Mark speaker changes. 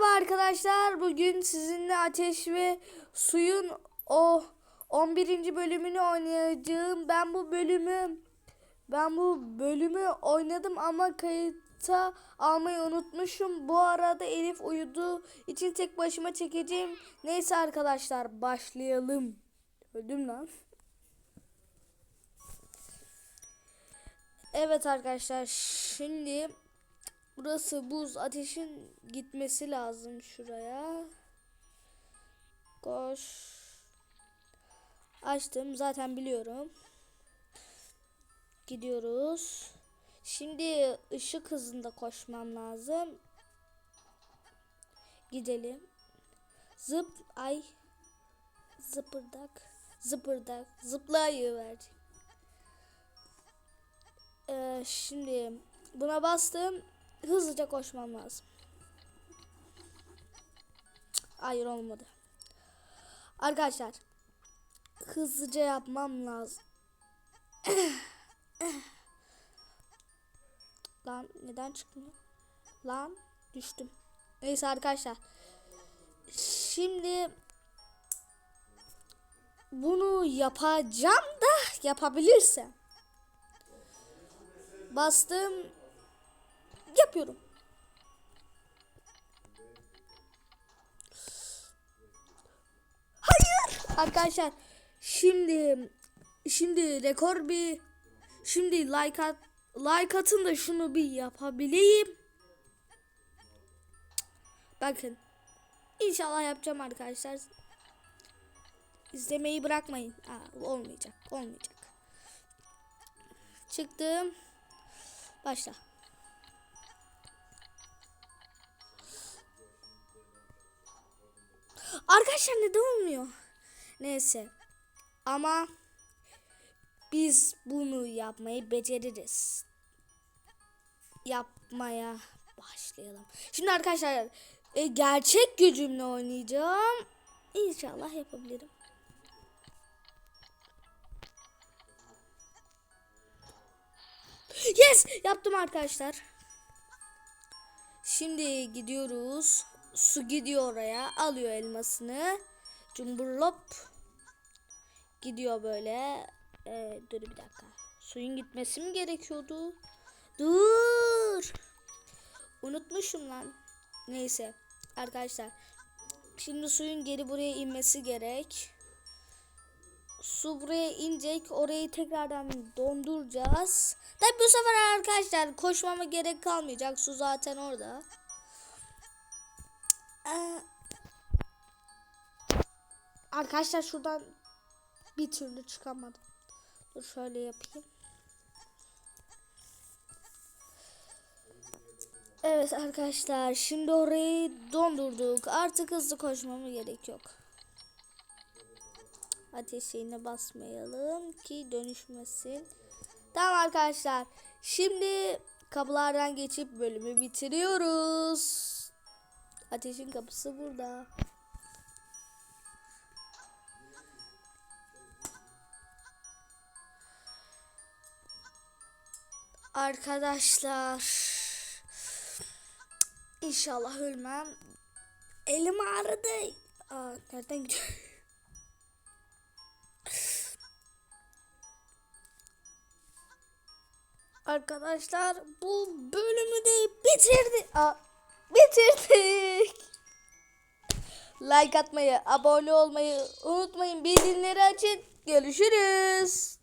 Speaker 1: Merhaba arkadaşlar. Bugün sizinle Ateş ve Suyun o 11. bölümünü oynayacağım. Ben bu bölümü ben bu bölümü oynadım ama kayıta almayı unutmuşum. Bu arada Elif uyuduğu için tek başıma çekeceğim. Neyse arkadaşlar başlayalım. Öldüm lan. Evet arkadaşlar şimdi burası buz ateşin gitmesi lazım şuraya. Koş. Açtım zaten biliyorum. Gidiyoruz. Şimdi ışık hızında koşmam lazım. Gidelim. Zıp ay zıpırdak zıpırdak zıplayıver. Ee, şimdi buna bastım. Hızlıca koşmam lazım. Hayır olmadı. Arkadaşlar hızlıca yapmam lazım. Lan neden çıkmıyor? Lan düştüm. Neyse arkadaşlar. Şimdi bunu yapacağım da yapabilirsem. Bastım. Yapıyorum. Hayır. Arkadaşlar şimdi şimdi rekor bir şimdi like at like atın da şunu bir yapabileyim. Bakın. İnşallah yapacağım arkadaşlar. İzlemeyi bırakmayın. Aa, olmayacak. Olmayacak. Çıktım. Başla. Arkadaşlar neden olmuyor? Neyse. Ama biz bunu yapmayı beceririz. Yapmaya başlayalım. Şimdi arkadaşlar e, gerçek gücümle oynayacağım. İnşallah yapabilirim. Yes! Yaptım arkadaşlar. Şimdi gidiyoruz. Su gidiyor oraya. Alıyor elmasını. Cumburlop. Gidiyor böyle. Ee, dur bir dakika. Suyun gitmesi mi gerekiyordu? Dur. Unutmuşum lan. Neyse. Arkadaşlar. Şimdi suyun geri buraya inmesi gerek. Su buraya inecek. Orayı tekrardan donduracağız. Tabi bu sefer arkadaşlar koşmama gerek kalmayacak. Su zaten orada. Ee, arkadaşlar şuradan bir türlü çıkamadım. Dur şöyle yapayım. Evet arkadaşlar şimdi orayı dondurduk. Artık hızlı koşmama gerek yok. Ateş basmayalım ki dönüşmesin. Tamam arkadaşlar. Şimdi kapılardan geçip bölümü bitiriyoruz. Ateşin kapısı burada. Arkadaşlar. İnşallah ölmem. Elim ağrıdı. Aa, nereden gidiyor? Arkadaşlar bu bölümü de bitirdi. Aa, bitirdik. Like atmayı, abone olmayı unutmayın. Bildirimleri açın. Görüşürüz.